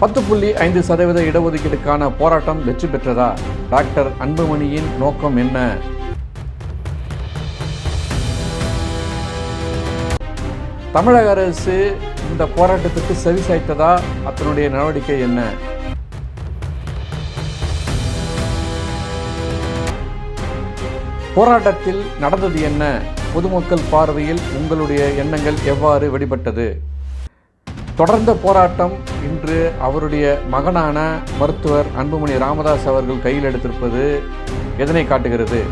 பத்து புள்ளி ஐந்து சதவீத இடஒதுக்கீடுக்கான போராட்டம் வெற்றி பெற்றதா? டாக்டர் அன்புமணியின் நோக்கம் என்ன? தமிழக அரசு இந்த போராட்டத்துக்கு செவி சாய்த்ததா? அதனுடைய நடவடிக்கை என்ன? போராட்டத்தில் நடந்தது என்ன? பொதுமக்கள் பார்வையில் உங்களுடைய எண்ணங்கள் எவ்வாறு வெளிப்பட்டது? தொடர்ந்த போராட்டம் இன்று அவருடைய மகனான மருத்துவர் அன்புமணி ராமதாஸ் அவர்கள் கையில் எடுத்திருப்பது எதனை காட்டுகிறது?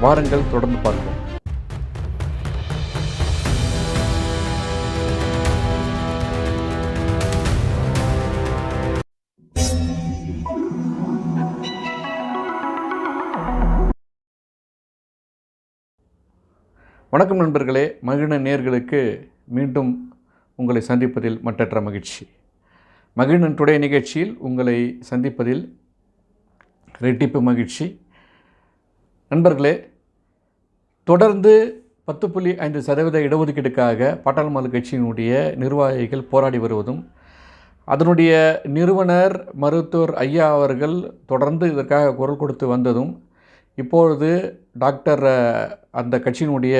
வாருங்கள் தொடர்ந்து பார்ப்போம். வணக்கம் நண்பர்களே. மகிழ நேர்களுக்கு மீண்டும் உங்களை சந்திப்பதில் மட்டற்ற மகிழ்ச்சி. மகிழ்நன் டுடே நிகழ்ச்சியில் உங்களை சந்திப்பதில் ரெட்டிப்பு மகிழ்ச்சி. நண்பர்களே தொடர்ந்து பத்து புள்ளி ஐந்து சதவீத இடஒதுக்கீடுக்காக பாட்டாளி கட்சியினுடைய நிர்வாகிகள் போராடி வருவதும் அதனுடைய நிறுவனர் மருத்துவர் ஐயா அவர்கள் தொடர்ந்து இதற்காக குரல் கொடுத்து வந்ததும் இப்பொழுது டாக்டர் அந்த கட்சியினுடைய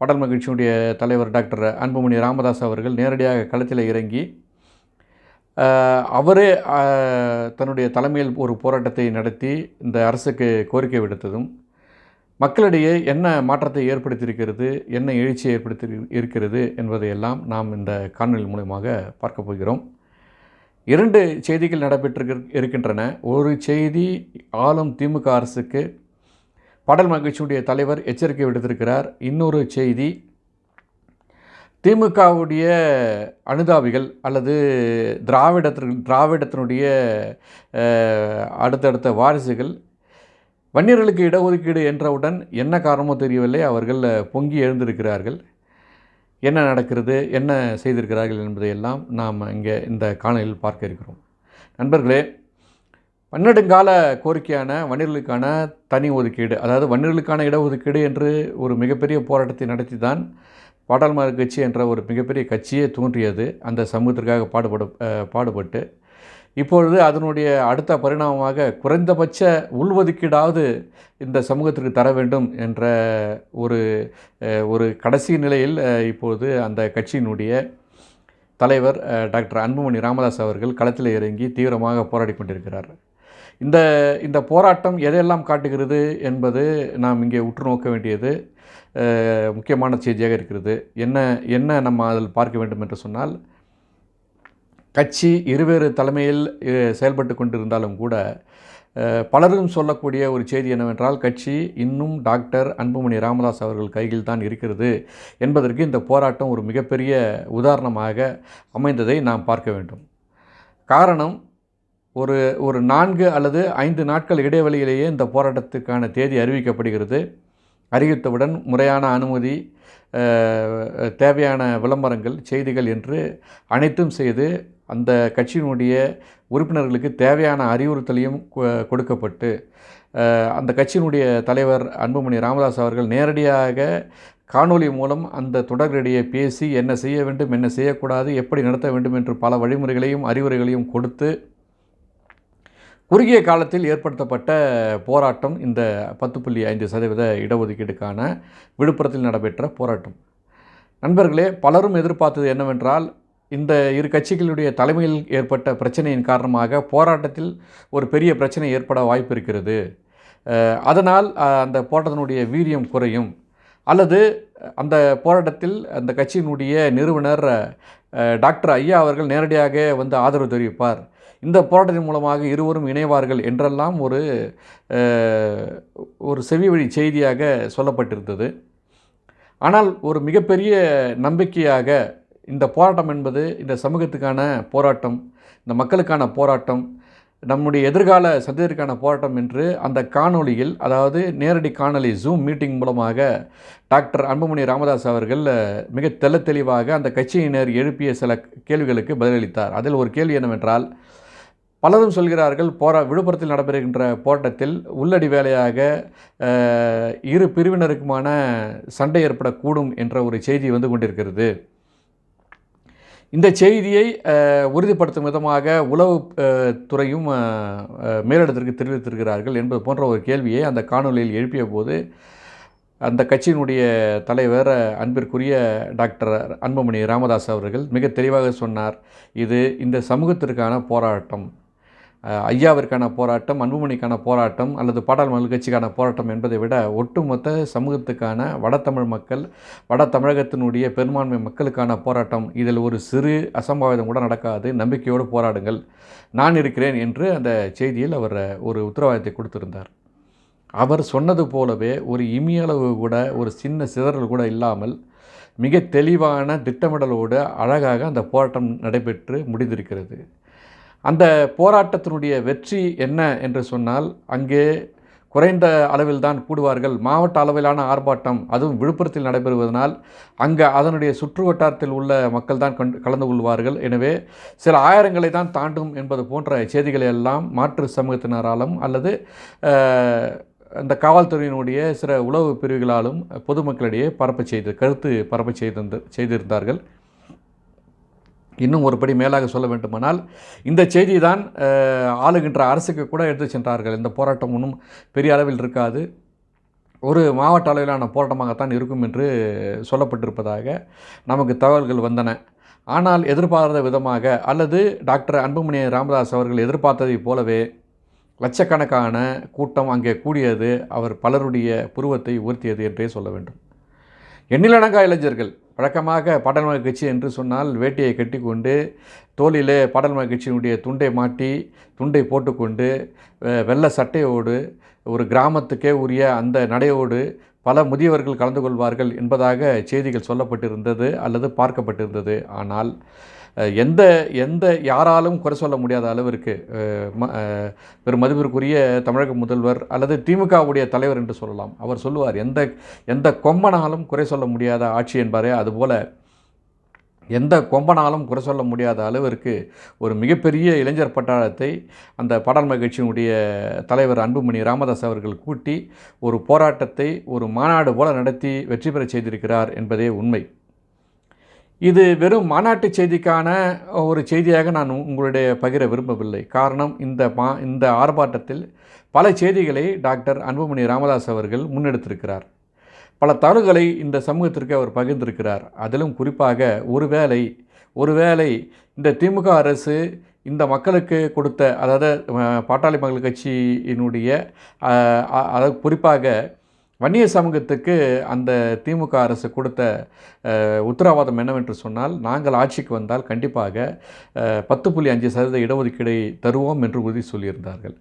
பாடல் மகிழ்ச்சியினுடைய தலைவர் டாக்டர் அன்புமணி ராமதாஸ் அவர்கள் நேரடியாக களத்தில் இறங்கி அவரே தன்னுடைய தலைமையில் ஒரு போராட்டத்தை நடத்தி இந்த அரசுக்கு கோரிக்கை விடுத்ததும் மக்களிடையே என்ன மாற்றத்தை ஏற்படுத்தியிருக்கிறது என்ன எழுச்சியை ஏற்படுத்தி இருக்கிறது என்பதையெல்லாம் நாம் இந்த காணொலி மூலயமாக பார்க்க போகிறோம். இரண்டு செய்திகள் நடைபெற்று இருக்கின்றன. ஒரு செய்தி ஆளும் திமுக அரசுக்கு பாடல் மகிழ்ச்சியுடைய தலைவர் எச்சரிக்கை விடுத்திருக்கிறார். இன்னொரு செய்தி திமுகவுடைய அனுதாபிகள் அல்லது திராவிடத்திற்கு திராவிடத்தினுடைய அடுத்தடுத்த வாரிசுகள் வன்னியர்களுக்கு இடஒதுக்கீடு என்றவுடன் என்ன காரணமோ தெரியவில்லை. அவர்கள் பொங்கி எழுந்திருக்கிறார்கள். என்ன நடக்கிறது? என்ன செய்திருக்கிறார்கள் என்பதையெல்லாம் நாம் இங்கே இந்த காணொலியில் பார்க்க இருக்கிறோம். நண்பர்களே பன்னெடுங்கால கோரிக்கையான வன்னியர்களுக்கான தனி ஒதுக்கீடு அதாவது வன்னியர்களுக்கான இடஒதுக்கீடு என்று ஒரு மிகப்பெரிய போராட்டத்தை நடத்தி தான் பாடாளுமன்ற கட்சி என்ற ஒரு மிகப்பெரிய கட்சியே தோன்றியது. அந்த சமூகத்திற்காக பாடுபட பாடுபட்டு. இப்பொழுது அதனுடைய அடுத்த பரிணாமமாக குறைந்தபட்ச உள்ஒதுக்கீடாவது இந்த சமூகத்திற்கு தர வேண்டும் என்ற ஒரு ஒரு கடைசி நிலையில் இப்போது அந்த கட்சியினுடைய தலைவர் டாக்டர் அன்புமணி ராமதாஸ் அவர்கள் களத்தில் இறங்கி தீவிரமாக போராடி கொண்டிருக்கிறார். இந்த இந்த போராட்டம் எதையெல்லாம் காட்டுகிறது என்பது நாம் இங்கே உற்று நோக்க வேண்டியது முக்கியமான செய்தியாக இருக்கிறது. என்ன என்ன நம்ம அதில் பார்க்க வேண்டும் என்று சொன்னால் கட்சி இருவேறு தலைமையில் செயல்பட்டு கொண்டிருந்தாலும் கூட பலரும் சொல்லக்கூடிய ஒரு செய்தி என்னவென்றால் கட்சி இன்னும் டாக்டர் அன்புமணி ராமதாஸ் அவர்கள் கையில் தான் இருக்கிறது என்பதற்கு இந்த போராட்டம் ஒரு மிகப்பெரிய உதாரணமாக அமைந்ததை நாம் பார்க்க வேண்டும். காரணம் ஒரு ஒரு நான்கு அல்லது ஐந்து நாட்கள் இடைவெளியிலேயே இந்த போராட்டத்துக்கான தேதி அறிவிக்கப்படுகிறது. அறிவித்தவுடன் முறையான அனுமதி தேவையான விளம்பரங்கள் செய்திகள் என்று அனைத்தும் செய்து அந்த கட்சியினுடைய உறுப்பினர்களுக்கு தேவையான அறிவுறுத்தலையும் கொ- கொடுக்கப்பட்டு அந்த கட்சியினுடைய தலைவர் அன்புமணி ராமதாஸ் அவர்கள் நேரடியாக காணொளி மூலம் அந்த தொடர்களிடையே பேசி என்ன செய்ய வேண்டும் என்ன செய்யக்கூடாது எப்படி நடத்த வேண்டும் என்று பல வழிமுறைகளையும் அறிவுரைகளையும் கொடுத்து குறுகிய காலத்தில் ஏற்படுத்தப்பட்ட போராட்டம் இந்த பத்து புள்ளி ஐந்து சதவீத இடஒதுக்கீடுக்கான விழுப்புரத்தில் நடைபெற்ற போராட்டம். நண்பர்களே பலரும் எதிர்பார்த்தது என்னவென்றால் இந்த இரு கட்சிகளுடைய தலைமையில் ஏற்பட்ட பிரச்சனையின் காரணமாக போராட்டத்தில் ஒரு பெரிய பிரச்சனை ஏற்பட வாய்ப்பு இருக்கிறது. அதனால் அந்த போராட்டத்தினுடைய வீரியம் குறையும். அல்லது அந்த போராட்டத்தில் அந்த கட்சியினுடைய நிறுவனர் டாக்டர் ஐயா அவர்கள் நேரடியாக வந்து ஆதரவு தெரிவிப்பார். இந்த போராட்டத்தின் மூலமாக இருவரும் இணைவார்கள் என்றெல்லாம் ஒரு ஒரு செவி வழி செய்தியாக சொல்லப்பட்டிருந்தது. ஆனால் ஒரு மிகப்பெரிய நம்பிக்கையாக இந்த போராட்டம் என்பது இந்த சமூகத்துக்கான போராட்டம் இந்த மக்களுக்கான போராட்டம் நம்முடைய எதிர்கால சந்ததிற்கான போராட்டம் என்று அந்த காணொளியில் அதாவது நேரடி காணொளி ஜூம் மீட்டிங் மூலமாக டாக்டர் அன்புமணி ராமதாஸ் அவர்கள் மிக தெல்ல தெளிவாக அந்த கட்சியினர் எழுப்பிய சில கேள்விகளுக்கு பதிலளித்தார். அதில் ஒரு கேள்வி என்னவென்றால் பலரும் சொல்கிறார்கள் போரா விழுப்புரத்தில் நடைபெறுகின்ற போராட்டத்தில் உள்ளடி வேலையாக இரு பிரிவினருக்குமான சண்டை ஏற்படக்கூடும் என்ற ஒரு செய்தி வந்து கொண்டிருக்கிறது. இந்த செய்தியை உறுதிப்படுத்தும் விதமாக உளவு துறையும் மேலிடத்திற்கு தெரிவித்திருக்கிறார்கள் என்பது போன்ற ஒரு கேள்வியை அந்த காணொலியில் எழுப்பிய போது அந்த கட்சியினுடைய தலைவர் அன்பிற்குரிய டாக்டர் அன்புமணி ராமதாஸ் அவர்கள் மிக தெளிவாக சொன்னார் இது இந்த சமூகத்திற்கான போராட்டம். ஐயாவிற்கான போராட்டம் அன்புமணிக்கான போராட்டம் அல்லது பாடாளுமன்ற கட்சிக்கான போராட்டம் என்பதை விட ஒட்டுமொத்த சமூகத்துக்கான வட தமிழ் மக்கள் வட தமிழகத்தினுடைய பெரும்பான்மை மக்களுக்கான போராட்டம். இதில் ஒரு சிறு அசம்பாவிதம் கூட நடக்காது. நம்பிக்கையோடு போராடுங்கள். நான் இருக்கிறேன் என்று அந்த செய்தியில் அவர் ஒரு உத்தரவாதத்தை கொடுத்திருந்தார். அவர் சொன்னது போலவே ஒரு இமியளவு கூட ஒரு சின்ன சிதறல் கூட இல்லாமல் மிக தெளிவான திட்டமிடலோடு அழகாக அந்த போராட்டம் நடைபெற்று முடிந்திருக்கிறது. அந்த போராட்டத்தினுடைய வெற்றி என்ன என்று சொன்னால் அங்கே குறைந்த அளவில் தான் கூடுவார்கள். மாவட்ட அளவிலான ஆர்ப்பாட்டம் அதுவும் விழுப்புரத்தில் நடைபெறுவதனால் அங்கே அதனுடைய சுற்று வட்டாரத்தில் உள்ள மக்கள் தான் கலந்து கொள்வார்கள். எனவே சில ஆயிரங்களை தான் தாண்டும் என்பது போன்ற செய்திகளை எல்லாம் மாற்று சமூகத்தினராலும் அல்லது அந்த காவல்துறையினுடைய சில உளவு பிரிவுகளாலும் பொதுமக்களிடையே பரப்ப செய்து கருத்து பரப்ப செய்திருந்த செய்திருந்தார்கள். இன்னும் ஒரு படி மேலாக சொல்ல வேண்டுமானால் இந்த செய்தி தான் ஆளுகின்ற அரசுக்கு கூட எடுத்து சென்றார்கள். இந்த போராட்டம் ஒன்றும் பெரிய அளவில் இருக்காது. ஒரு மாவட்ட அளவிலான போராட்டமாகத்தான் இருக்கும் என்று சொல்லப்பட்டிருப்பதாக நமக்கு தகவல்கள் வந்தன. ஆனால் எதிர்பாராத விதமாக அல்லது டாக்டர் அன்புமணி ராமதாஸ் அவர்கள் எதிர்பார்த்ததைப் போலவே லட்சக்கணக்கான கூட்டம் அங்கே கூடியது அவர் பலருடைய புருவத்தை உயர்த்தியது என்றே சொல்ல வேண்டும். எண்ணிலடங்கா இளைஞர்கள் வழக்கமாக பாடல்மலை கட்சி என்று சொன்னால் வேட்டியை கட்டிக்கொண்டு தோளிலே பாடல்மலை கட்சியினுடைய துண்டை மாட்டி துண்டை போட்டுக்கொண்டு வெ- வெள்ளை சட்டையோடு ஒரு கிராமத்துக்கே உரிய அந்த நடையோடு பல முதியவர்கள் கலந்து கொள்வார்கள் என்பதாக செய்திகள் சொல்லப்பட்டிருந்தது அல்லது பார்க்கப்பட்டிருந்தது. ஆனால் எந்த எந்த யாராலும் குறை சொல்ல முடியாத அளவிற்கு பெரும் மதிப்பிற்குரிய தமிழக முதல்வர் அல்லது திமுகவுடைய தலைவர் என்று சொல்லலாம். அவர் சொல்லுவார் எந்த எந்த கொம்பனாலும் குறை சொல்ல முடியாத ஆட்சி என்பாரே அதுபோல் எந்த கொம்பனாலும் குறை சொல்ல முடியாத அளவிற்கு ஒரு மிகப்பெரிய இளைஞர் பட்டாளத்தை அந்த பாடல் கட்சியினுடைய தலைவர் அன்புமணி ராமதாஸ் அவர்கள் கூட்டி ஒரு போராட்டத்தை ஒரு மாநாடு போல நடத்தி வெற்றி பெறச் செய்திருக்கிறார் என்பதே உண்மை. இது வெறும் மாநாட்டு செய்திக்கான ஒரு செய்தியாக நான் உங்களுடைய பகிர விரும்பவில்லை. காரணம் இந்த மா இந்த ஆர்ப்பாட்டத்தில் பல செய்திகளை டாக்டர் அன்புமணி ராமதாஸ் அவர்கள் முன்னெடுத்திருக்கிறார். பல தவறுகளை இந்த சமூகத்திற்கு அவர் பகிர்ந்திருக்கிறார். அதிலும் குறிப்பாக ஒருவேளை ஒருவேளை இந்த திமுக அரசு இந்த மக்களுக்கு கொடுத்த அதாவது பாட்டாளி மக்கள் கட்சியினுடைய அதாவது குறிப்பாக வன்னிய சமூகத்துக்கு அந்த திமுக அரசு கொடுத்த உத்தரவாதம் என்னவென்று சொன்னால் நாங்கள் ஆட்சிக்கு வந்தால் கண்டிப்பாக பத்து புள்ளி அஞ்சு சதவீத இடஒதுக்கீடை தருவோம் என்று உறுதி சொல்லியிருந்தார்கள்.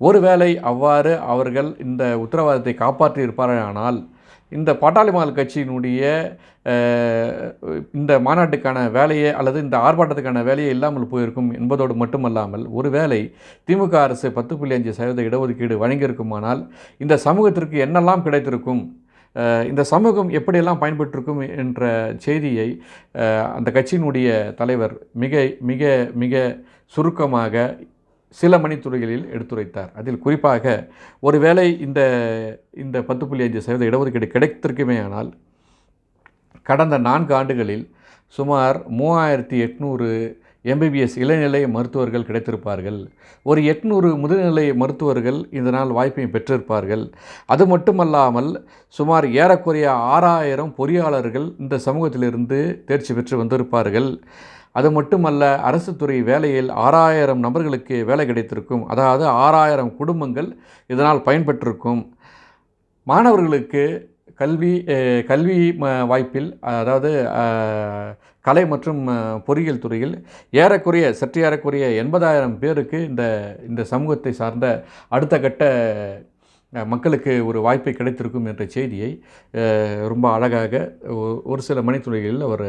ஒருவேளை அவ்வாறு அவர்கள் இந்த உத்தரவாதத்தை காப்பாற்றியிருப்பார்கள் ஆனால் இந்த பாட்டாளி கட்சியினுடைய இந்த மாநாட்டுக்கான வேலையை அல்லது இந்த ஆர்ப்பாட்டத்துக்கான வேலையே இல்லாமல் போயிருக்கும் என்பதோடு மட்டுமல்லாமல் ஒருவேளை திமுக அரசு பத்து புள்ளி அஞ்சு சதவீத இடஒதுக்கீடு வழங்கியிருக்குமானால் இந்த சமூகத்திற்கு என்னெல்லாம் கிடைத்திருக்கும்? இந்த சமூகம் எப்படியெல்லாம் பயன்பெற்றிருக்கும் என்ற செய்தியை அந்த கட்சியினுடைய தலைவர் மிக மிக மிக சுருக்கமாக சில மணித்துறைகளில் எடுத்துரைத்தார். அதில் குறிப்பாக ஒருவேளை இந்த இந்த பத்து புள்ளி அஞ்சு சதவீத இடஒதுக்கீடு கிடைத்திருக்குமே ஆனால் கடந்த நான்கு ஆண்டுகளில் சுமார் மூவாயிரத்தி எட்நூறு எம்பிபிஎஸ் இளநிலை மருத்துவர்கள் கிடைத்திருப்பார்கள். ஒரு எட்நூறு முதுநிலை மருத்துவர்கள் இதனால் வாய்ப்பை பெற்றிருப்பார்கள். அது மட்டுமல்லாமல் சுமார் ஏறக்குறைய ஆறாயிரம் பொறியாளர்கள் இந்த சமூகத்திலிருந்து தேர்ச்சி பெற்று வந்திருப்பார்கள். அது மட்டுமல்ல அரசு துறை வேலையில் ஆறாயிரம் நபர்களுக்கு வேலை கிடைத்திருக்கும். அதாவது ஆறாயிரம் குடும்பங்கள் இதனால் பயன்பெற்றிருக்கும். மாணவர்களுக்கு கல்வி கல்வி ம- வாய்ப்பில் அதாவது கலை மற்றும் பொறியியல் துறையில் ஏறக்குறைய சற்று ஏறக்குறைய எண்பதாயிரம் பேருக்கு இந்த இந்த சமூகத்தை சார்ந்த அடுத்த கட்ட மக்களுக்கு ஒரு வாய்ப்பை கிடைத்திருக்கும் என்ற செய்தியை ரொம்ப அழகாக ஒரு சில மணித்துறைகளில் அவர்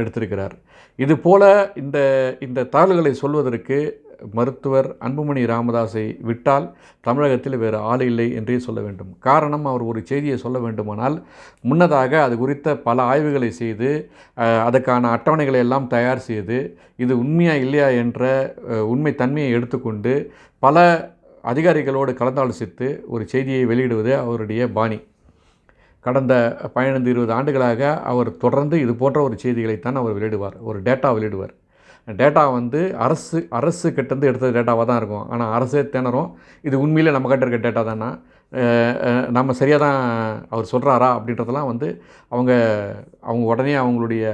எடுத்திருக்கிறார். இது போல இந்த இந்த தாள்களை சொல்வதற்கு மருத்துவர் அன்புமணி ராமதாஸை விட்டால் தமிழகத்தில் வேறு ஆள் இல்லை என்றே சொல்ல வேண்டும். காரணம் அவர் ஒரு செய்தியை சொல்ல வேண்டுமானால் முன்னதாக அது குறித்த பல ஆய்வுகளை செய்து அதற்கான அட்டவணைகளை எல்லாம் தயார் செய்து இது உண்மையா இல்லையா என்ற உண்மை தன்மையை எடுத்துக்கொண்டு பல அதிகாரிகளோடு கலந்தாலோசித்து ஒரு செய்தியை வெளியிடுவது அவருடைய பாணி. கடந்த பதினைந்து இருபது ஆண்டுகளாக அவர் தொடர்ந்து இது போன்ற ஒரு செய்திகளைத்தான் அவர் வெளியிடுவார். ஒரு டேட்டா வெளியிடுவார். டேட்டா வந்து அரசு அரசு கிட்டேருந்து எடுத்த டேட்டாவாக தான் இருக்கும். ஆனால் அரசே திணறும். இது உண்மையிலே நம்ம கிட்ட இருக்க டேட்டா தானா? நம்ம சரியாக தான் அவர் சொல்கிறாரா அப்படின்றதெல்லாம் வந்து அவங்க அவங்க உடனே அவங்களுடைய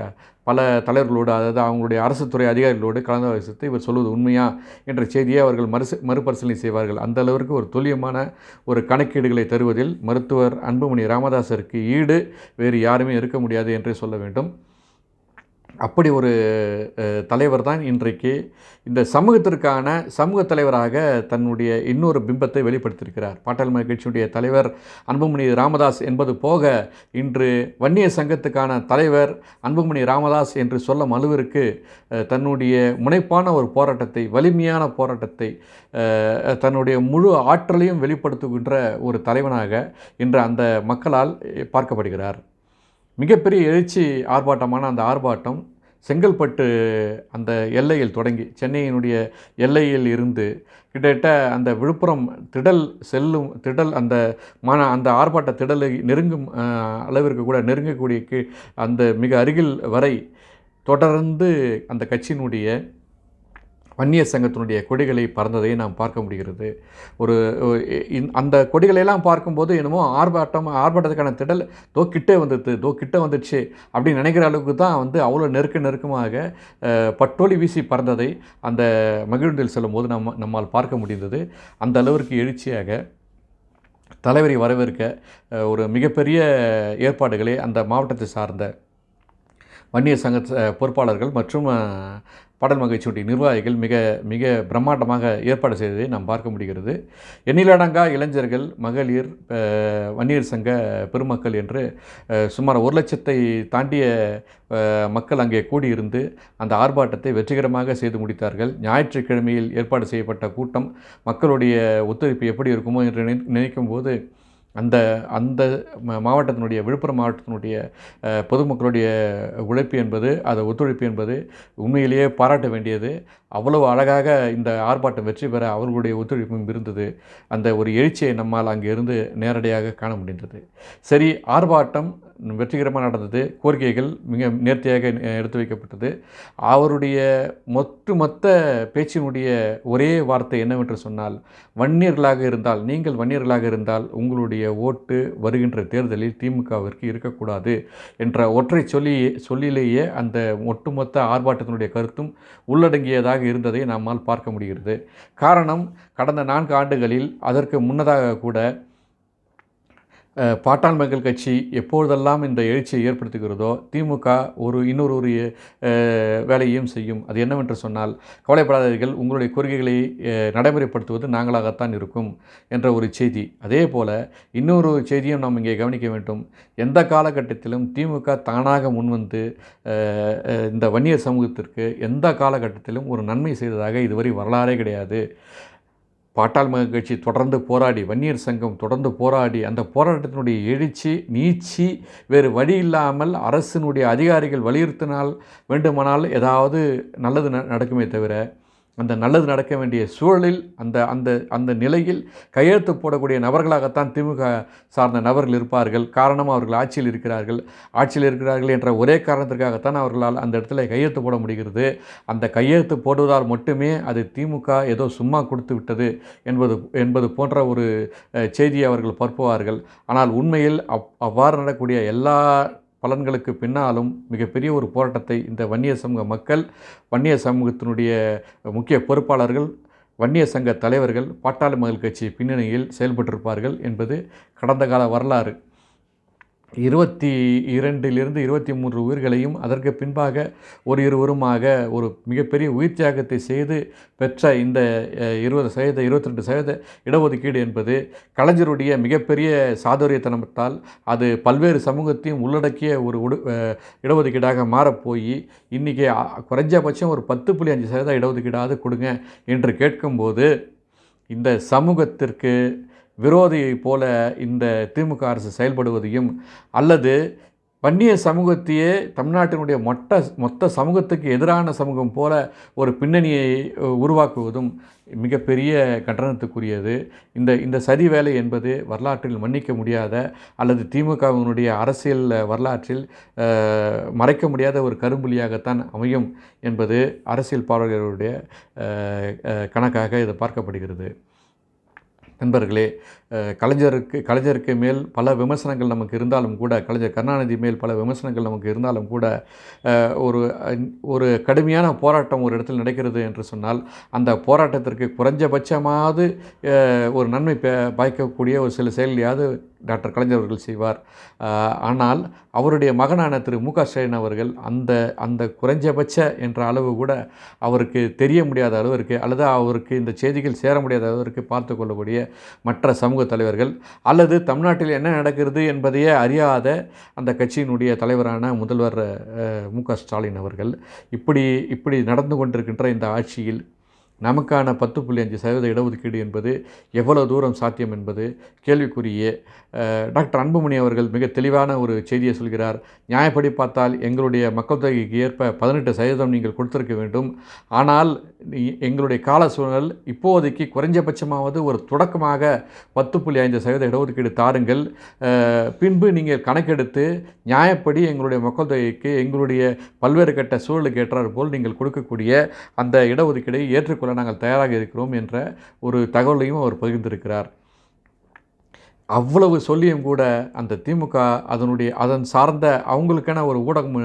பல தலைவர்களோடு அதாவது அவங்களுடைய அரசு துறை அதிகாரிகளோடு கலந்தாலோசித்து இவர் சொல்வது உண்மையா என்ற செய்தியை அவர்கள் மறுசு மறுபரிசீலனை செய்வார்கள். அந்த அளவிற்கு ஒரு துல்லியமான ஒரு கணக்கீடுகளை தருவதில் மருத்துவர் அன்புமணி ராமதாசருக்கு ஈடு வேறு யாருமே இருக்க முடியாது என்றே சொல்ல வேண்டும். அப்படி ஒரு தலைவர் தான் இன்றைக்கு இந்த சமூகத்திற்கான சமூக தலைவராக தன்னுடைய இன்னொரு பிம்பத்தை வெளிப்படுத்தியிருக்கிறார். பாட்டாளி கட்சியுடைய தலைவர் அன்புமணி ராமதாஸ் என்பது போக இன்று வன்னிய சங்கத்துக்கான தலைவர் அன்புமணி ராமதாஸ் என்று சொல்லும் அளவிற்கு தன்னுடைய முனைப்பான ஒரு போராட்டத்தை வலிமையான போராட்டத்தை தன்னுடைய முழு ஆற்றலையும் வெளிப்படுத்துகின்ற ஒரு தலைவனாக இன்று அந்த மக்களால் பார்க்கப்படுகிறார். மிகப்பெரிய எழுச்சி ஆர்ப்பாட்டமான அந்த ஆர்ப்பாட்டம் செங்கல்பட்டு அந்த எல்லையில் தொடங்கி சென்னையினுடைய எல்லையில் இருந்து கிட்டத்தட்ட அந்த விழுப்புரம் திடல் செல்லும் திடல் அந்த மன அந்த ஆர்ப்பாட்ட திடலை நெருங்கும் அளவிற்கு கூட நெருங்கக்கூடிய அந்த மிக அருகில் வரை தொடர்ந்து அந்த கட்சியினுடைய வன்னிய சங்கத்தினுடைய கொடிகளை பறந்ததை நாம் பார்க்க முடிகிறது. ஒரு அந்த கொடிகளையெல்லாம் பார்க்கும்போது என்னமோ ஆர்ப்பாட்டம் ஆர்ப்பாட்டத்துக்கான திடல் தோ கிட்டே வந்துடுது தோ கிட்டே வந்துடுச்சு அப்படின்னு நினைக்கிற அளவுக்கு தான் வந்து அவ்வளோ நெருக்க நெருக்கமாக பட்டோலி வீசி பறந்ததை அந்த மகிழ்ந்தில் செல்லும்போது நம்ம நம்மால் பார்க்க முடிந்தது. அந்த அளவிற்கு எழுச்சியாக தலைவரை வரவேற்க ஒரு மிகப்பெரிய ஏற்பாடுகளை அந்த மாவட்டத்தை சார்ந்த வன்னியர் சங்க பொறுப்பாளர்கள் மற்றும் பாடல் மகிழ்ச்சியுடைய நிர்வாகிகள் மிக மிக பிரம்மாண்டமாக ஏற்பாடு செய்ததை நாம் பார்க்க முடிகிறது. எண்ணிலடங்கா இளைஞர்கள் மகளிர் வன்னியர் சங்க பெருமக்கள் என்று சுமார் ஒரு லட்சத்தை தாண்டிய மக்கள் அங்கே கூடியிருந்து அந்த ஆர்ப்பாட்டத்தை வெற்றிகரமாக செய்து முடித்தார்கள். ஞாயிற்றுக்கிழமையில் ஏற்பாடு செய்யப்பட்ட கூட்டம் மக்களுடைய ஒத்துழைப்பு எப்படி இருக்குமோ என்று நினை- நினைக்கும் போது அந்த அந்த மாவட்டத்தினுடைய விழுப்புரம் மாவட்டத்தினுடைய பொதுமக்களுடைய உழைப்பு என்பது அதை ஒத்துழைப்பு என்பது உண்மையிலேயே பாராட்ட வேண்டியது. அவ்வளவு அழகாக இந்த ஆர்ப்பாட்டம் வெற்றி பெற அவர்களுடைய ஒத்துழைப்பும் இருந்தது. அந்த ஒரு எழுச்சியை நம்மால் அங்கே இருந்து நேரடியாக காண முடிந்தது. சரி ஆர்ப்பாட்டம் வெற்றிகரமாக நடந்தது. கோரிக்கைகள் மிக நேர்த்தியாக எடுத்து வைக்கப்பட்டது. அவருடைய ஒட்டுமொத்த பேச்சினுடைய ஒரே வார்த்தை என்னவென்று சொன்னால் வன்னியர்களாக இருந்தால் நீங்கள் வன்னியர்களாக இருந்தால் உங்களுடைய ஓட்டு வருகின்ற தேர்தலில் திமுகவிற்கு இருக்கக்கூடாது என்ற ஒற்றை சொல்லி சொல்லிலேயே அந்த ஒட்டுமொத்த ஆர்ப்பாட்டத்தினுடைய கருத்தும் உள்ளடங்கியதாக இருந்ததை நம்மால் பார்க்க முடிகிறது. காரணம் கடந்த நான்கு ஆண்டுகளில் அதற்கு முன்னதாக கூட பாட்டான் மக்கள் கட்சி எப்பொழுதெல்லாம் இந்த எழுச்சியை ஏற்படுத்துகிறதோ திமுக ஒரு இன்னொரு ஒரு வேலையையும் செய்யும். அது என்னவென்று சொன்னால் கவலைப்படாதீர்கள் உங்களுடைய கோரிக்கைகளை நடைமுறைப்படுத்துவது நாங்களாகத்தான் இருக்கும் என்ற ஒரு செய்தி. அதே போல் இன்னொரு செய்தியும் நாம் இங்கே கவனிக்க வேண்டும். எந்த காலகட்டத்திலும் திமுக தானாக முன்வந்து இந்த வன்னியர் சமூகத்திற்கு எந்த காலகட்டத்திலும் ஒரு நன்மை செய்ததாக இதுவரை வரலாறே கிடையாது. பாட்டாள் மக கட்சி தொடர்ந்து போராடி வன்னியர் சங்கம் தொடர்ந்து போராடி அந்த போராட்டத்தினுடைய எழுச்சி நீச்சி வேறு வழி இல்லாமல் அரசினுடைய அதிகாரிகள் வலியுறுத்தினால் வேண்டுமானால் ஏதாவது நல்லது ந- நடக்குமே தவிர அந்த நல்லது நடக்க வேண்டிய சூழலில் அந்த அந்த அந்த நிலையில் கையெழுத்து போடக்கூடிய நபர்களாகத்தான் திமுக சார்ந்த நபர்கள் இருப்பார்கள். காரணம் அவர்கள் ஆட்சியில் இருக்கிறார்கள். ஆட்சியில் இருக்கிறார்கள் என்ற ஒரே காரணத்திற்காகத்தான் அவர்களால் அந்த இடத்துல கையெழுத்து போட முடிகிறது. அந்த கையெழுத்து போடுவதால் மட்டுமே அது திமுக ஏதோ சும்மா கொடுத்து விட்டது என்பது என்பது போன்ற ஒரு செய்தியை அவர்கள் பரப்புவார்கள். ஆனால் உண்மையில் அவ் அவ்வாறு நடக்கூடிய எல்லா பலன்களுக்கு பின்னாலும் மிகப்பெரிய ஒரு போராட்டத்தை இந்த வன்னிய சமூக மக்கள் வன்னிய சமூகத்தினுடைய முக்கிய பொறுப்பாளர்கள் வன்னிய சங்க தலைவர்கள் பாட்டாளி மக்கள் கட்சி பின்னணியில் செயல்பட்டிருப்பார்கள் என்பது கடந்த கால வரலாறு. இருபத்தி இரண்டிலிருந்து இருபத்தி மூன்று உயிர்களையும் அதற்கு பின்பாக ஒரு இருவருமாக ஒரு மிகப்பெரிய உயிர் தியாகத்தை செய்து பெற்ற இந்த இருபது சதவீத இருபத்தி ரெண்டு சதவீத இடஒதுக்கீடு என்பது கலைஞருடைய மிகப்பெரிய சாதுரியத்தனத்தால் அது பல்வேறு சமூகத்தையும் உள்ளடக்கிய ஒரு உடு இடஒதுக்கீடாக மாறப்போய் இன்றைக்கி குறைஞ்சபட்சம் ஒரு பத்து புள்ளி அஞ்சு சதவீத இடஒதுக்கீடாவது கொடுங்க என்று கேட்கும்போது இந்த சமூகத்திற்கு விரோதியைப் போல இந்த திமுக அரசு செயல்படுவதையும் அல்லது வன்னிய சமூகத்தையே தமிழ்நாட்டினுடைய மொத்த மொத்த சமூகத்துக்கு எதிரான சமூகம் போல ஒரு பின்னணியை உருவாக்குவதும் மிகப்பெரிய கண்டனத்துக்குரியது. இந்த இந்த சதி வேலை என்பது வரலாற்றில் மன்னிக்க முடியாத அல்லது திமுகவினுடைய அரசியல் வரலாற்றில் மறைக்க முடியாத ஒரு கரும்புலியாகத்தான் அமையும் என்பது அரசியல் பார்வையாளருடைய கணக்காக இது பார்க்கப்படுகிறது. நண்பர்களே கலைஞருக்கு கலைஞருக்கு மேல் பல விமர்சனங்கள் நமக்கு இருந்தாலும் கூட கலைஞர் கருணாநிதி மேல் பல விமர்சனங்கள் நமக்கு இருந்தாலும் கூட ஒரு ஒரு கடுமையான போராட்டம் ஒரு இடத்தில் நடக்கிறது என்று சொன்னால் அந்த போராட்டத்திற்கு குறைஞ்சபட்சமாவது ஒரு நன்மை பாய்க்கக்கூடிய ஒரு சில செயலையாவது டாக்டர் கலைஞர் அவர்கள் செய்வார். ஆனால் அவருடைய மகனான திரு மு க ஸ்டாலின் அவர்கள் அந்த அந்த குறைஞ்சபட்ச என்ற அளவு கூட அவருக்கு தெரிய முடியாத அளவிற்கு அல்லது அவருக்கு இந்த செய்திகள் சேர முடியாத அளவிற்கு பார்த்து கொள்ளக்கூடிய மற்ற சமூக தலைவர்கள் அல்லது தமிழ்நாட்டில் என்ன நடக்கிறது என்பதையே அறியாத அந்த கட்சியினுடைய தலைவரான முதல்வர் மு க ஸ்டாலின் அவர்கள் இப்படி இப்படி நடந்து கொண்டிருக்கின்ற இந்த ஆட்சியில் நமக்கான பத்து புள்ளி அஞ்சு சதவீத இடஒதுக்கீடு என்பது எவ்வளவு தூரம் சாத்தியம் என்பது கேள்விக்குரிய டாக்டர் அன்புமணி அவர்கள் மிக தெளிவான ஒரு செய்தியை சொல்கிறார். நியாயப்படி பார்த்தால் எங்களுடைய மக்கள் தொகைக்கு ஏற்ப பதினெட்டு சதவீதம் நீங்கள் கொடுத்திருக்க வேண்டும். ஆனால் எங்களுடைய கால சூழல் இப்போதைக்கு குறைஞ்சபட்சமாவது ஒரு தொடக்கமாக பத்து புள்ளி ஐந்து சதவீத இடஒதுக்கீடு தாருங்கள். பின்பு நீங்கள் கணக்கெடுத்து நியாயப்படி எங்களுடைய மக்கள் தொகைக்கு எங்களுடைய பல்வேறு கட்ட சூழலுக்கு ஏற்றாற் போல் நீங்கள் கொடுக்கக்கூடிய அந்த இடஒதுக்கீடை ஏற்றுக்கொள்ள நாங்கள் தயாராக இருக்கிறோம் என்ற ஒரு தகவலையும் அவர் பகிர்ந்திருக்கிறார். அவ்வளவு சொல்லியும் கூட அந்த திமுக அதனுடைய அதன் சார்ந்த அவங்களுக்கான ஒரு ஊடகம்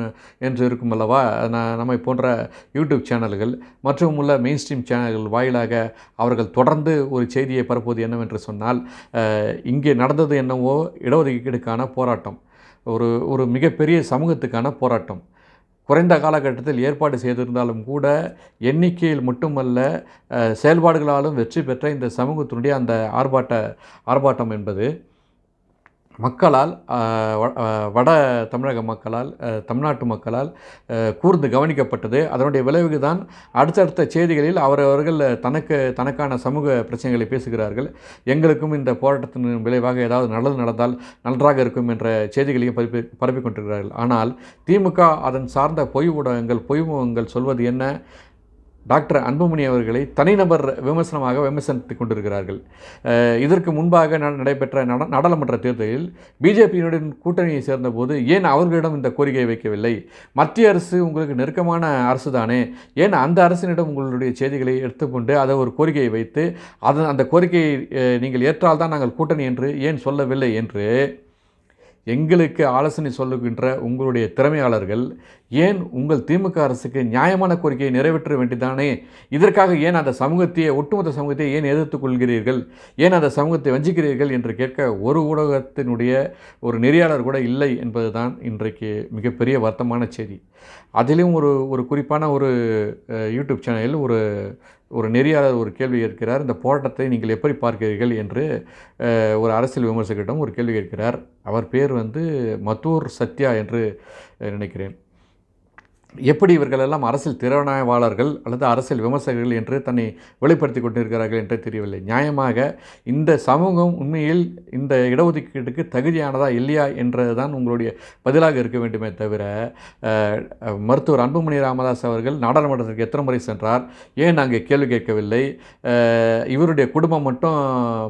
என்று இருக்கும் அல்லவா? நம்மை போன்ற யூடியூப் சேனல்கள் மற்றும் உள்ள மெயின் ஸ்ட்ரீம் சேனல்கள் வாயிலாக அவர்கள் தொடர்ந்து ஒரு செய்தியை பரப்புவது என்னவென்று சொன்னால் இங்கே நடந்தது என்னவோ இடஒதுக்கீடுக்கான போராட்டம். ஒரு ஒரு மிகப்பெரிய சமூகத்துக்கான போராட்டம். குறைந்த காலகட்டத்தில் ஏற்பாடு செய்திருந்தாலும் கூட எண்ணிக்கையில் மட்டுமல்ல செயல்பாடுகளாலும் வெற்றி பெற்ற இந்த சமூகத்தினுடைய அந்த ஆர்ப்பாட்ட ஆர்ப்பாட்டம் என்பது. மக்களால் வ- வட தமிழக மக்களால் தமிழ்நாட்டு மக்களால் கூர்ந்து கவனிக்கப்பட்டது. அதனுடைய விளைவுக்கு தான் அடுத்தடுத்த செய்திகளில் அவரவர்கள் தனக்கு தனக்கான சமூக பிரச்சனைகளை பேசுகிறார்கள். எங்களுக்கும் இந்த போராட்டத்தின் விளைவாக ஏதாவது நல்லது நடந்தால் நன்றாக இருக்கும் என்ற செய்திகளையும் பரப்பி பரப்பிக் கொண்டிருக்கிறார்கள். ஆனால் திமுக அதன் சார்ந்த பொய் ஊடகங்கள் பொய் முகங்கள் சொல்வது என்ன? டாக்டர் அன்புமணி அவர்களை தனிநபர் விமர்சனமாக விமர்சனித்துக் கொண்டிருக்கிறார்கள். இதற்கு முன்பாக நடைபெற்ற நட நாடாளுமன்ற தேர்தலில் பிஜேபியினுடன் கூட்டணியை சேர்ந்தபோது ஏன் அவர்களிடம் இந்த கோரிக்கையை வைக்கவில்லை? மத்திய அரசு உங்களுக்கு நெருக்கமான அரசு தானே ஏன் அந்த அரசினிடம் உங்களுடைய செய்திகளை எடுத்துக்கொண்டு அதை ஒரு கோரிக்கையை வைத்து அதன் அந்த கோரிக்கையை நீங்கள் ஏற்றால் தான் நாங்கள் கூட்டணி என்று ஏன் சொல்லவில்லை என்று எங்களுக்கு ஆலோசனை சொல்லுகின்ற உங்களுடைய திறமையாளர்கள் ஏன் உங்கள் திமுக அரசுக்கு நியாயமான கோரிக்கையை நிறைவேற்ற வேண்டியதானே இதற்காக ஏன் அந்த சமூகத்தையே ஒட்டுமொத்த சமூகத்தை ஏன் எதிர்த்து கொள்கிறீர்கள்? ஏன் அந்த சமூகத்தை வஞ்சிக்கிறீர்கள் என்று கேட்க ஒரு ஊடகத்தினுடைய ஒரு நெறியாளர் கூட இல்லை என்பதுதான் இன்றைக்கு மிகப்பெரிய வருத்தமான செய்தி. அதிலும் ஒரு ஒரு குறிப்பான ஒரு யூடியூப் சேனலில் ஒரு ஒரு நெறியாளர் ஒரு கேள்வி கேட்கிறார் இந்த போராட்டத்தை நீங்கள் எப்படி பார்க்கிறீர்கள் என்று ஒரு அரசியல் விமர்சகரிடம் ஒரு கேள்வி கேட்கிறார். அவர் பேர் வந்து மத்தூர் சத்யா என்று நினைக்கிறேன். எப்படி இவர்கள் எல்லாம் அரசியல் திறனாய்வாளர்கள் அல்லது அரசியல் விமர்சகர்கள் என்று தன்னை வெளிப்படுத்தி கொண்டிருக்கிறார்கள் என்று தெரியவில்லை. நியாயமாக இந்த சமூகம் உண்மையில் இந்த இடஒதுக்கீட்டுக்கு தகுதியானதா இல்லையா என்றதுதான் உங்களுடைய பதிலாக இருக்க வேண்டுமே தவிர மருத்துவர் அன்புமணி ராமதாஸ் அவர்கள் நாடாளுமன்றத்திற்கு எத்தனை முறை சென்றார்? ஏன் அங்கே கேள்வி கேட்கவில்லை? இவருடைய குடும்பம் மட்டும்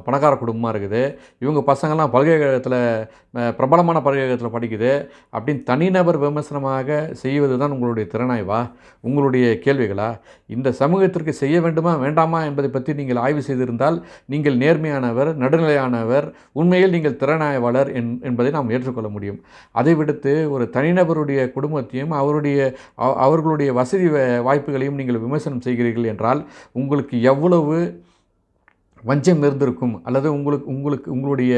பணக்கார குடும்பமாக இருக்குது. இவங்க பசங்கள்லாம் பல்கலைக்கழகத்தில் பிரபலமான பல்கலைக்கழகத்தில் படிக்குது. அப்படின்னு தனிநபர் விமர்சனமாக செய்வது தான் உங்களுடைய திறனாய்வா உங்களுடைய கேள்விகளா இந்த சமூகத்திற்கு செய்ய வேண்டுமா வேண்டாமா என்பதை பற்றி நீங்கள் ஆய்வு செய்திருந்தால் நீங்கள் நேர்மையானவர் நடுநிலையானவர் உண்மையில் நீங்கள் திறனாய்வாளர் என் என்பதை நாம் ஏற்றுக்கொள்ள முடியும். அதை விடுத்து ஒரு தனிநபருடைய குடும்பத்தையும் அவருடைய அவர்களுடைய வசதி வாய்ப்புகளையும் நீங்கள் விமர்சனம் செய்கிறீர்கள் என்றால் உங்களுக்கு எவ்வளவு வஞ்சம் இருந்திருக்கும் அல்லது உங்களுக்கு உங்களுக்கு உங்களுடைய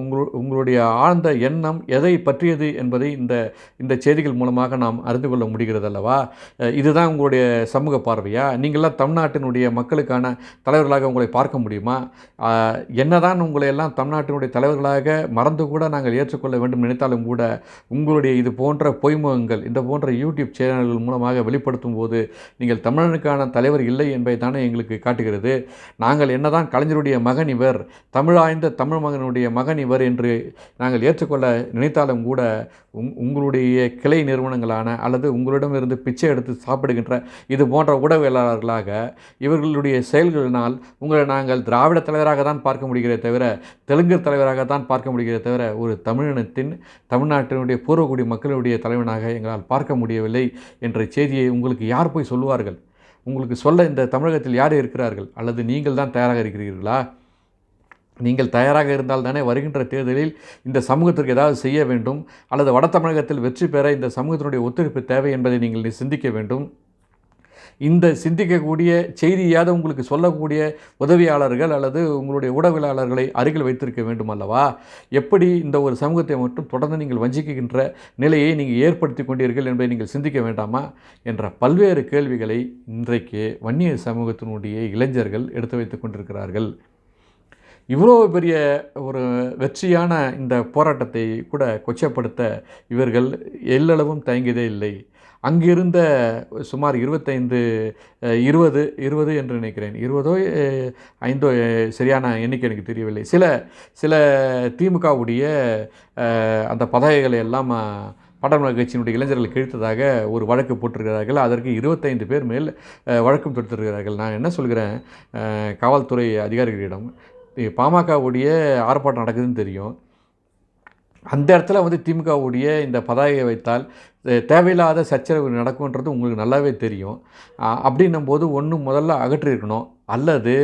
உங்களு உங்களுடைய ஆழ்ந்த எண்ணம் எதை பற்றியது என்பதை இந்த இந்த செய்திகள் மூலமாக நாம் அறிந்து கொள்ள முடிகிறது அல்லவா? இதுதான் உங்களுடைய சமூக பார்வையா? நீங்களாம் தமிழ்நாட்டினுடைய மக்களுக்கான தலைவர்களாக உங்களை பார்க்க முடியுமா? என்னதான் உங்களை எல்லாம் தமிழ்நாட்டினுடைய தலைவர்களாக மறந்து கூட நாங்கள் ஏற்றுக்கொள்ள வேண்டும் நினைத்தாலும் கூட உங்களுடைய இது போன்ற பொய்முகங்கள் இந்த போன்ற யூடியூப் சேனல்கள் மூலமாக வெளிப்படுத்தும் போது நீங்கள் தமிழனுக்கான தலைவர் இல்லை என்பதை தானே எங்களுக்கு காட்டுகிறது. நாங்கள் என்னதான் கலைஞர் கலைஞருடைய மகன் இவர் தமிழாய்ந்த தமிழ் மகனுடைய மகன் இவர் என்று நாங்கள் ஏற்றுக்கொள்ள நினைத்தாலும் கூட உங் உங்களுடைய கிளை நிறுவனங்களான அல்லது உங்களிடமிருந்து பிச்சை எடுத்து சாப்பிடுகின்ற இது போன்ற உடவியலாளர்களாக இவர்களுடைய செயல்களினால் உங்களை நாங்கள் திராவிட தலைவராக தான் பார்க்க முடிகிறதே தவிர தெலுங்கு தலைவராக தான் பார்க்க முடிகிறதே தவிர ஒரு தமிழினத்தின் தமிழ்நாட்டினுடைய பூர்வக்குடி மக்களுடைய தலைவனாக எங்களால் பார்க்க முடியவில்லை என்ற செய்தியை உங்களுக்கு யார் போய் சொல்லுவார்கள்? உங்களுக்கு சொல்ல இந்த தமிழகத்தில் யார் இருக்கிறார்கள்? அல்லது நீங்கள் தான் தயாராக இருக்கிறீர்களா? நீங்கள் தயாராக இருந்தால் தானே வருகின்ற தேர்தலில் இந்த சமூகத்திற்கு ஏதாவது செய்ய வேண்டும்? அல்லது வட தமிழகத்தில் வெற்றி பெற இந்த சமூகத்தினுடைய ஒத்துழைப்பு தேவை என்பதை நீங்கள் சிந்திக்க வேண்டும்? இந்த சிந்திக்கக்கூடிய செய்தியாவது உங்களுக்கு சொல்லக்கூடிய உதவியாளர்கள் அல்லது உங்களுடைய உடவியலாளர்களை அருகில் வைத்திருக்க வேண்டும் அல்லவா? எப்படி இந்த ஒரு சமூகத்தை மட்டும் தொடர்ந்து நீங்கள் வஞ்சிக்கின்ற நிலையை நீங்கள் ஏற்படுத்தி கொண்டீர்கள் என்பதை நீங்கள் சிந்திக்க வேண்டாமா? என்ற பல்வேறு கேள்விகளை இன்றைக்கு வன்னிய சமூகத்தினுடைய இளைஞர்கள் எடுத்து வைத்து கொண்டிருக்கிறார்கள். இவ்வளோ பெரிய ஒரு வெற்றியான இந்த போராட்டத்தை கூட கொச்சப்படுத்த இவர்கள் எல்லளவும் தயங்கியதே இல்லை. அங்கிருந்த சுமார் இருபத்தைந்து இருபது இருபது என்று நினைக்கிறேன். இருபதோ ஐந்தோ சரியான எண்ணிக்கை எனக்கு தெரியவில்லை. சில சில திமுகவுடைய அந்த பதவிகளை எல்லாம் அஹ், கட்சியினுடைய இளைஞர்கள் கிழித்ததாக ஒரு வழக்கு போட்டிருக்கிறார்கள். அதற்கு இருபத்தைந்து பேர் மேல் அஹ், வழக்கும் தொடுத்திருக்கிறார்கள். நான் என்ன சொல்கிறேன்? காவல்துறை அதிகாரிகளிடம் பாமகவுடைய ஆர்ப்பாட்டம் நடக்குதுன்னு தெரியும். அந்த இடத்துல வந்து திமுகவுடைய இந்த பதாகையை வைத்தால் தேவையில்லாத சச்சரவு நடக்கும்ன்றது உங்களுக்கு நல்லாவே தெரியும். அப்படின்னும் போது ஒன்று முதல்ல அகற்றிருக்கணும் அல்லது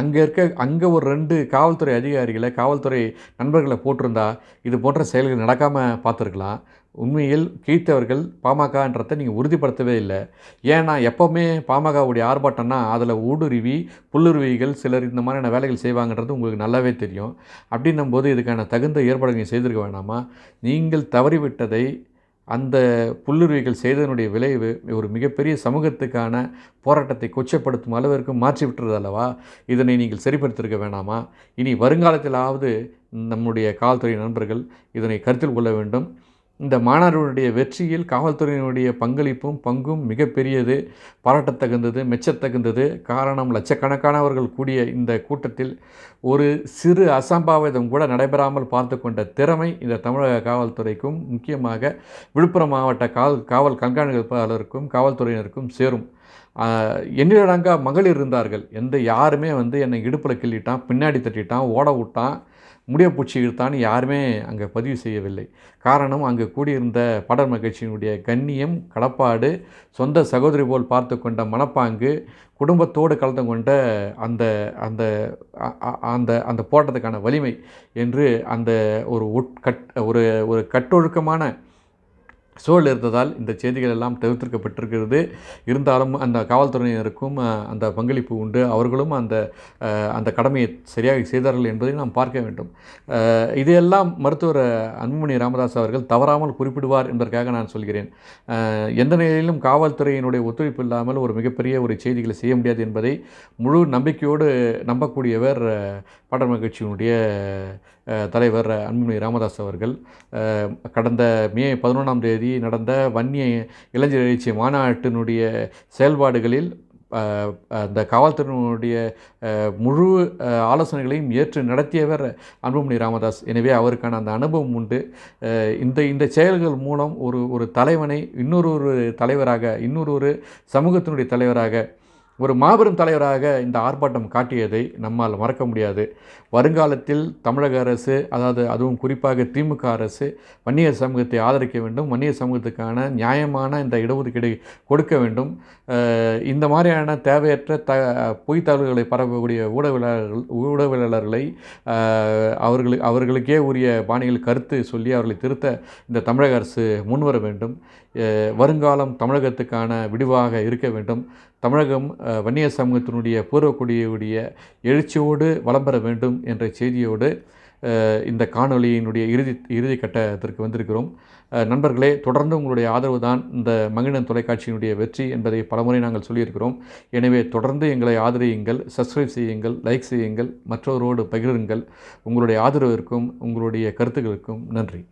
அங்கே இருக்க அங்கே ஒரு ரெண்டு காவல்துறை அதிகாரிகளை காவல்துறை நண்பர்களை போட்டிருந்தா இது போன்ற செயல்கள் நடக்காமல் பார்த்துருக்கலாம். உண்மையில் கீழ்த்தவர்கள் பாமகன்றதை நீங்கள் உறுதிப்படுத்தவே இல்லை. ஏன்னா எப்போவுமே பாமகவுடைய ஆர்ப்பாட்டம்னா அதில் ஊடுருவி புல்லுருவிகள் சிலர் இந்த மாதிரியான வேலைகள் செய்வாங்கன்றது உங்களுக்கு நல்லாவே தெரியும். அப்படின்னும் போது இதுக்கான தகுந்த ஏற்பாடுகள் செய்திருக்க வேணாமா? நீங்கள் தவறிவிட்டதை அந்த புல்லுருவிகள் செய்ததனுடைய விளைவு ஒரு மிகப்பெரிய சமூகத்துக்கான போராட்டத்தை கொச்சப்படுத்தும் அளவிற்கு மாற்றி விட்டுறது அல்லவா? இதனை நீங்கள் சரிப்படுத்திருக்க வேணாமா? இனி வருங்காலத்திலாவது நம்முடைய காவல்துறை நண்பர்கள் இதனை கருத்தில் கொள்ள வேண்டும். இந்த மாணவர்களுடைய வெற்றியில் காவல்துறையினுடைய பங்களிப்பும் பங்கும் மிகப்பெரியது பாராட்டத்தகுந்தது மெச்சத்தகுந்தது. காரணம் லட்சக்கணக்கானவர்கள் கூடிய இந்த கூட்டத்தில் ஒரு சிறு அசம்பாவிதம் கூட நடைபெறாமல் பார்த்து கொண்ட திறமை இந்த தமிழக காவல்துறைக்கும் முக்கியமாக விழுப்புரம் மாவட்ட காவல் காவல் கண்காணிப்பாளருக்கும் காவல்துறையினருக்கும் சேரும். ஆஹ், எண்ணிலடங்கா மகளிர் இருந்தார்கள். எந்த யாருமே வந்து என்னை இடுப்பில் கிள்ளிட்டான் பின்னாடி தட்டிட்டான் ஓட விட்டான். முடிய பூச்சி யாருமே அங்கே பதிவு செய்யவில்லை. காரணம் அங்கே கூடியிருந்த பாடல் மகிழ்ச்சியினுடைய கண்ணியம் கடப்பாடு சொந்த சகோதரி போல் பார்த்து கொண்ட மனப்பாங்கு குடும்பத்தோடு கலந்து கொண்ட அந்த அந்த அந்த அந்த போட்டதுக்கான வலிமை என்று அந்த ஒரு உட்கட் ஒரு ஒரு கட்டொழுக்கமான சூழல் இருந்ததால் இந்த செய்திகள் எல்லாம் தவிர்த்திருக்கப்பட்டிருக்கிறது. இருந்தாலும் அந்த காவல்துறையினருக்கும் அந்த பங்களிப்பு உண்டு. அவர்களும் அந்த அந்த கடமையை சரியாக செய்தார்கள் என்பதை நாம் பார்க்க வேண்டும். இதையெல்லாம் மருத்துவர் அன்புமணி ராமதாஸ் அவர்கள் தவறாமல் குறிப்பிடுவார் என்பதற்காக நான் சொல்கிறேன். எந்த நிலையிலும் காவல்துறையினுடைய ஒத்துழைப்பு இல்லாமல் ஒரு மிகப்பெரிய ஒரு செய்திகளை செய்ய முடியாது என்பதை முழு நம்பிக்கையோடு நம்பக்கூடியவர் பாடல் கட்சியினுடைய தலைவர் அன்புமணி ராமதாஸ் அவர்கள். கடந்த மே பதினொன்றாம் தேதி நடந்த வன்னிய இளைஞர் எழுச்சி மாநாட்டினுடைய செயல்பாடுகளில் அந்த காவல்துறையினுடைய முழு ஆலோசனைகளையும் ஏற்று நடத்தியவர் அன்புமணி ராமதாஸ். எனவே அவருக்கான அந்த அனுபவம் உண்டு. இந்த இந்த செயல்கள் மூலம் ஒரு ஒரு தலைவனை இன்னொரு ஒரு தலைவராக இன்னொரு ஒரு சமூகத்தினுடைய தலைவராக ஒரு மாபெரும் தலைவராக இந்த ஆர்ப்பாட்டம் காட்டியதை நம்மால் மறக்க முடியாது. வருங்காலத்தில் தமிழக அரசு அதாவது அதுவும் குறிப்பாக திமுக அரசு வன்னிய சமூகத்தை ஆதரிக்க வேண்டும் வன்னிய சமூகத்துக்கான நியாயமான இந்த இடஒதுக்கீடு கொடுக்க வேண்டும். இந்த மாதிரியான தேவையற்ற த பொய் தகவல்களை பரப்பக்கூடிய ஊடகவியலாளர்கள் ஊடகவியலாளர்களை அவர்களுக்கு அவர்களுக்கே உரிய பாணியில் கருத்து சொல்லி அவர்களை திருத்த இந்த தமிழக அரசு முன்வர வேண்டும். வருங்காலம் தமிழகத்துக்கான விடிவாக இருக்க வேண்டும். தமிழகம் வன்னிய சமூகத்தினுடைய பூர்வக்குடியுடைய எழுச்சியோடு வலம் பெற வேண்டும் என்ற செய்தியோடு இந்த காணொளியினுடைய இறுதி இறுதி கட்டத்திற்கு வந்திருக்கிறோம். நண்பர்களே தொடர்ந்து உங்களுடைய ஆதரவு தான் இந்த மகிழன் தொலைக்காட்சியினுடைய வெற்றி என்பதை பலமுறை நாங்கள் சொல்லியிருக்கிறோம். எனவே தொடர்ந்து எங்களை ஆதரியுங்கள் சப்ஸ்கிரைப் செய்யுங்கள் லைக் செய்யுங்கள் மற்றவரோடு பகிருங்கள். உங்களுடைய ஆதரவிற்கும் உங்களுடைய கருத்துக்களுக்கும் நன்றி.